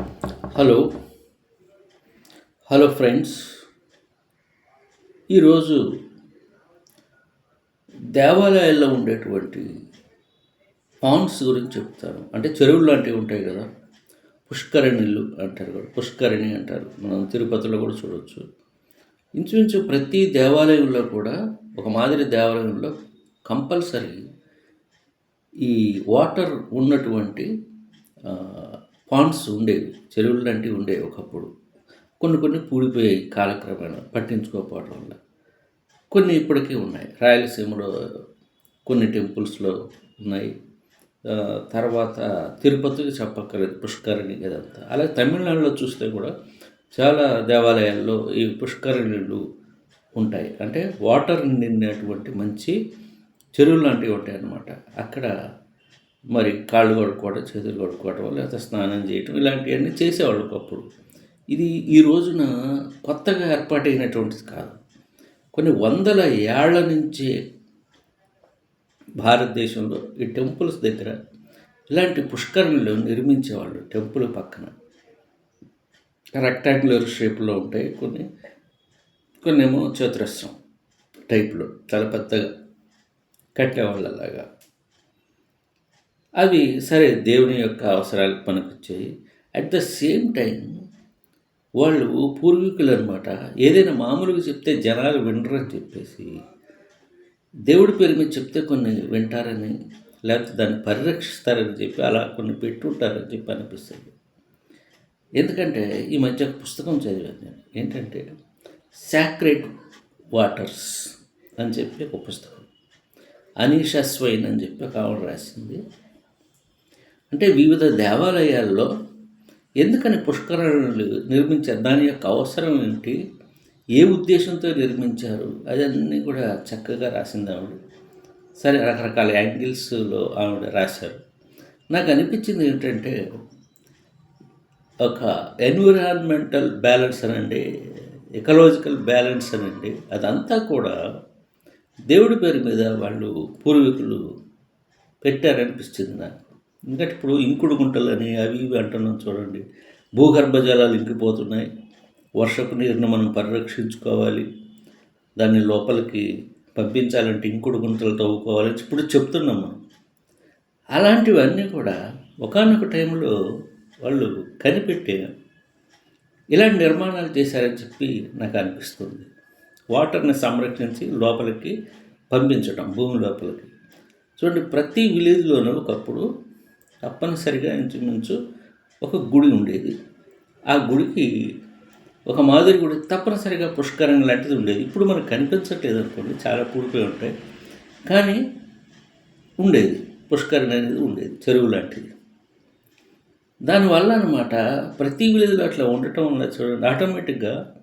Hello. Hello friends. ఈరోజు దేవాలయాల్లో ఉండేటువంటి పాండ్స్ గురించి చెప్తాను. అంటే చెరువులు లాంటివి ఉంటాయి కదా. పుష్కరిణిలు అంటారు కూడా పుష్కరిణి అంటారు. మనం తిరుపతిలో కూడా చూడవచ్చు ఇంచుమించు ప్రతి దేవాలయంలో కూడా ఒక మాదిరి దేవాలయంలో కంపల్సరీ ఈ వాటర్ ఉన్నటువంటి పాండ్స్ ఉండేవి చెరువులు లాంటివి ఉండేవి ఒకప్పుడు. కొన్ని కొన్ని పూడిపోయాయి కాలక్రమేణా పట్టించుకోకపోవడం వల్ల. కొన్ని ఇప్పటికీ ఉన్నాయి. రాయలసీమలో కొన్ని టెంపుల్స్లో ఉన్నాయి. తర్వాత తిరుపతికి చెప్పక్కర్లేదు పుష్కరిణి ఇదంతా. అలాగే తమిళనాడులో చూస్తే కూడా చాలా దేవాలయాల్లో ఈ పుష్కరిణులు ఉంటాయి. అంటే వాటర్ నిండినటువంటి మంచి చెరువులు లాంటివి ఉంటాయి అన్నమాట అక్కడ మరి కాళ్ళు కడుక్కోవడం చేతులు కడుక్కోవడం లేకపోతే స్నానం చేయటం ఇలాంటివన్నీ చేసేవాళ్ళు ఒకప్పుడు. ఇది ఈ రోజున కొత్తగా ఏర్పాటైనటువంటిది కాదు. కొన్ని వందల ఏళ్ళ నుంచే భారతదేశంలో ఈ టెంపుల్స్ దగ్గర ఇలాంటి పుష్కరణలు నిర్మించేవాళ్ళు టెంపుల్ పక్కన. రెక్టాంగులర్ షేప్లో ఉంటాయి కొన్ని కొన్ని ఏమో చతురస్రం టైప్లో. చాలా పెద్దగా కట్టేవాళ్ళలాగా. అవి సరే దేవుని యొక్క అవసరాలకు పనికొచ్చాయి. అట్ ద సేమ్ టైం వాళ్ళు పూర్వీకులు అనమాట ఏదైనా మామూలుగా చెప్తే జనాలు వినరని చెప్పేసి దేవుడి పేరు మీద చెప్తే కొన్ని వింటారని లేకపోతే దాన్ని పరిరక్షిస్తారని చెప్పి అలా కొన్ని పెట్టుంటారని చెప్పి అనిపిస్తుంది. ఎందుకంటే ఈ మధ్య ఒక పుస్తకం చదివాను నేను. ఏంటంటే సాక్రెడ్ వాటర్స్ అని చెప్పి ఒక పుస్తకం. అనీషా స్వైన్ అని చెప్పి ఒక ఆవిడ రాసింది. అంటే వివిధ దేవాలయాల్లో ఎందుకని పుష్కరాలు నిర్మించారు? దాని యొక్క అవసరం ఏంటి? ఏ ఉద్దేశంతో నిర్మించారు? అదన్నీ కూడా చక్కగా రాసింది ఆవిడ. సరే రకరకాల యాంగిల్స్లో ఆవిడ రాశారు. నాకు అనిపించింది ఏంటంటే ఒక ఎన్విరాన్మెంటల్ బ్యాలెన్స్ అనండి ఎకలాజికల్ బ్యాలెన్స్ అనండి అదంతా కూడా దేవుడి పేరు మీద వాళ్ళు పూర్వీకులు పెట్టారనిపిస్తుంది నాకు. ఎందుకంటే ఇప్పుడు ఇంకుడు గుంటలని అవి ఇవి అంటున్నాం చూడండి. భూగర్భ జలాలు ఇంకిపోతున్నాయి. వర్షపు నీరుని మనం పరిరక్షించుకోవాలి. దాన్ని లోపలికి పంపించాలంటే ఇంకుడు గుంటలు తవ్వుకోవాలని ఇప్పుడు చెప్తున్నాం మనం. అలాంటివన్నీ కూడా ఒకానొక టైంలో వాళ్ళు కనిపెట్టి ఇలాంటి నిర్మాణాలు చేశారని చెప్పి నాకు అనిపిస్తుంది. వాటర్ని సంరక్షించి లోపలికి పంపించడం భూమి లోపలికి. చూడండి ప్రతి విలేజ్లోనూ ఒకప్పుడు తప్పనిసరిగా ఇంచుమించు ఒక గుడి ఉండేది. ఆ గుడికి ఒక మాదిరి గుడి తప్పనిసరిగా పుష్కరం లాంటిది ఉండేది. ఇప్పుడు మనకు కనిపించట్లేదు అనుకోండి చాలా పూడిపోయి ఉంటాయి. కానీ ఉండేది. పుష్కరణ అనేది ఉండేది చెరువు లాంటిది. దానివల్ల అనమాట ప్రతి విలేజ్లో అట్లా ఉండటం వల్ల చూడండి ఆటోమేటిక్గా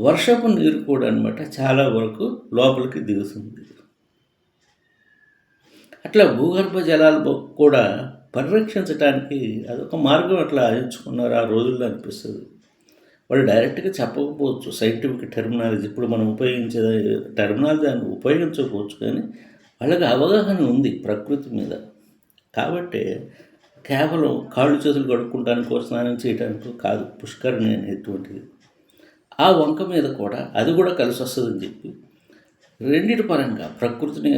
వర్షపు నీరు కూడా అనమాట చాలా వరకు లోపలికి దిగుతుంది. అట్లా భూగర్భ జలాలు కూడా పరిరక్షించడానికి అదొక మార్గం అట్లా ఎంచుకున్నారు ఆ రోజుల్లో అనిపిస్తుంది. వాళ్ళు డైరెక్ట్గా చెప్పకపోవచ్చు సైంటిఫిక్ టెర్మినాలజీ ఇప్పుడు మనం ఉపయోగించే టెర్మినాలజీ అని ఉపయోగించకపోవచ్చు కానీ వాళ్ళకి అవగాహన ఉంది ప్రకృతి మీద. కాబట్టి కేవలం కాళ్ళు చేతులు కడుక్కుంటానికో స్నానం చేయడానికో కాదు పుష్కరిణి అనేటువంటిది. ఆ వంక మీద కూడా అది కూడా కలిసి వస్తుందని చెప్పి రెండిటి పరంగా ప్రకృతిని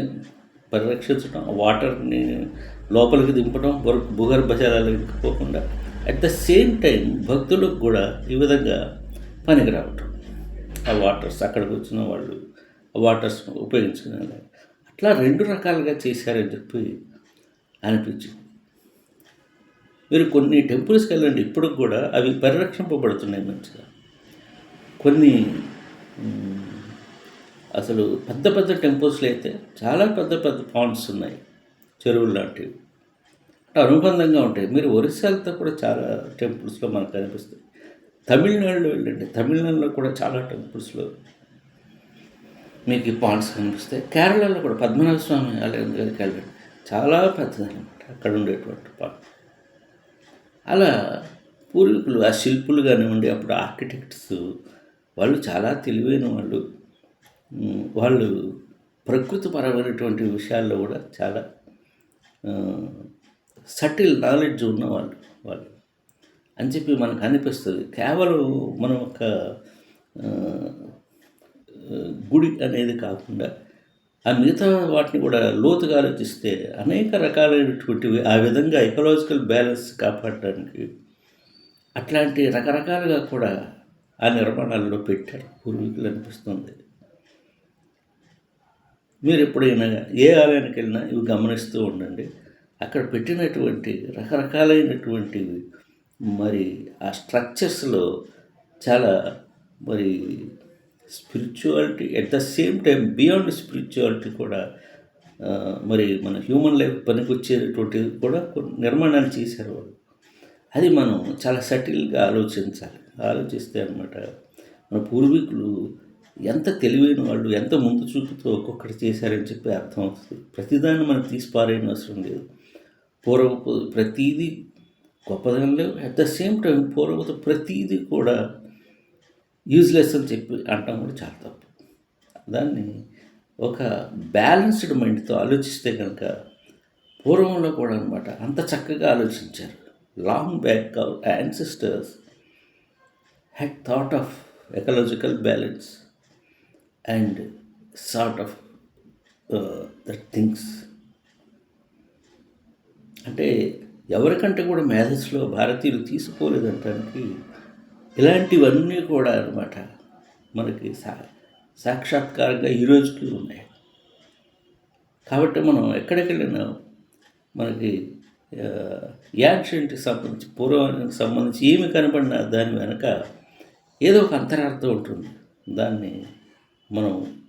పరిరక్షించడం వాటర్ని లోపలికి దింపడం భూగర్భ జలాలు పోకుండా అట్ ద సేమ్ టైం భక్తులకు కూడా ఈ విధంగా పనికి రావటం. ఆ వాటర్స్ అక్కడికి వచ్చిన వాళ్ళు ఆ వాటర్స్ ఉపయోగించుకునే అట్లా రెండు రకాలుగా చేశారని చెప్పి అనిపించింది. మీరు కొన్ని టెంపుల్స్కి వెళ్ళండి ఇప్పుడు కూడా అవి పరిరక్షింపబడుతున్నాయి మంచిగా. కొన్ని అసలు పెద్ద పెద్ద టెంపుల్స్లో అయితే చాలా పెద్ద పెద్ద పాండ్స్ ఉన్నాయి చెరువులు లాంటివి. అంటే అనుబంధంగా ఉంటాయి. మీరు ఒరిస్సాలతో కూడా చాలా టెంపుల్స్లో మనకు కనిపిస్తాయి. తమిళనాడులో వెళ్ళండి. తమిళనాడులో కూడా చాలా టెంపుల్స్లో మీకు ఈ పాండ్స్ కనిపిస్తాయి. కేరళలో కూడా పద్మనాభ స్వామి ఆలయం దగ్గరికి వెళ్ళండి. చాలా పెద్దదనమాట అక్కడ ఉండేటువంటి పాండ్ అలా పూర్వీకులు ఆ శిల్పులు కానివ్వండి అప్పుడు ఆర్కిటెక్ట్స్ వాళ్ళు చాలా తెలివైన వాళ్ళు. వాళ్ళు ప్రకృతిపరమైనటువంటి విషయాల్లో కూడా చాలా సటిల్ నాలెడ్జ్ ఉన్నవాళ్ళు వాళ్ళు. అని చెప్పి మనకు అనిపిస్తుంది. కేవలం మనం ఒక గుడి అనేది కాకుండా ఆ మిగతా వాటిని కూడా లోతుగా ఆలోచిస్తే అనేక రకాలైనటువంటివి ఆ విధంగా ఎకలాజికల్ బ్యాలెన్స్ కాపాడడానికి అట్లాంటి రకరకాలుగా కూడా ఆ నిర్మాణాల్లో పెట్టారు. పూర్వీకులు అనిపిస్తుంది. మీరు ఎప్పుడైనా ఏ ఆలయానికి వెళ్ళినా ఇవి గమనిస్తూ ఉండండి. అక్కడ పెట్టినటువంటి రకరకాలైనటువంటివి మరి ఆ స్ట్రక్చర్స్లో చాలా మరి spirituality at the same time beyond spirituality కూడా మరి మన హ్యూమన్ లైఫ్ పనికొచ్చేటువంటిది కూడా కొన్ని నిర్మాణాలు చేశారు వాళ్ళు. అది మనం చాలా సటిల్గా ఆలోచించాలి. ఆలోచిస్తే అనమాట మన పూర్వీకులు ఎంత తెలివైన వాళ్ళు ఎంత ముందు చూపుతో ఒక్కొక్కటి చేశారని చెప్పి అర్థం అవుతుంది. ప్రతిదాన్ని మనం తీసి పారేయని అవసరం లేదు. పూర్వపు ప్రతీది గొప్పదనం లేవు. అట్ ద సేమ్ టైం పూర్వపు ప్రతీది కూడా యూజ్లెస్ అని చెప్పి అంటాం కూడా చాలా తప్పు. దాన్ని ఒక బ్యాలెన్స్డ్ మైండ్తో ఆలోచిస్తే కనుక పూర్వంలో కూడా అనమాట అంత చక్కగా ఆలోచించారు. Long back our ancestors had thought of ecological balance and sort of that things. అంటే ఎవరికంటే కూడా మేధస్సులో భారతీయులు తీసుకోలేదంటానికి ఇలాంటివన్నీ కూడా అనమాట మనకి సా సాక్షాత్కారంగా ఈరోజుకి ఉన్నాయి. కాబట్టి మనం ఎక్కడికి వెళ్ళినా మనకి యాన్షియంట్కి సంబంధించి పూర్వానికి సంబంధించి ఏమి కనపడినా దాని వెనక ఏదో ఒక అంతరార్థం ఉంటుంది. దాన్ని మనం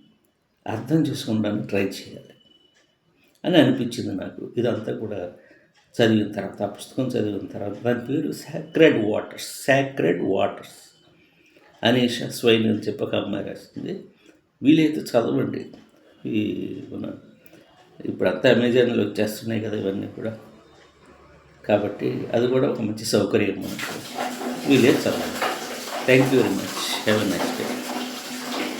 అర్థం చేసుకోవడానికి ట్రై చేయాలి అని అనిపించింది నాకు. ఇదంతా కూడా చదివిన తర్వాత ఆ పుస్తకం చదివిన తర్వాత దాని పేరు sacred waters sacred waters Anisha Swain అని చెప్పక అమ్మాయి రాసింది. వీలైతే చదవండి. ఈ మన ఇప్పుడు అంతా అమెజాన్లో వచ్చేస్తున్నాయి కదా ఇవన్నీ కూడా. కాబట్టి అది కూడా ఒక మంచి సౌకర్యం మనకు. వీలైతే చదవండి. Thank you very much have a next day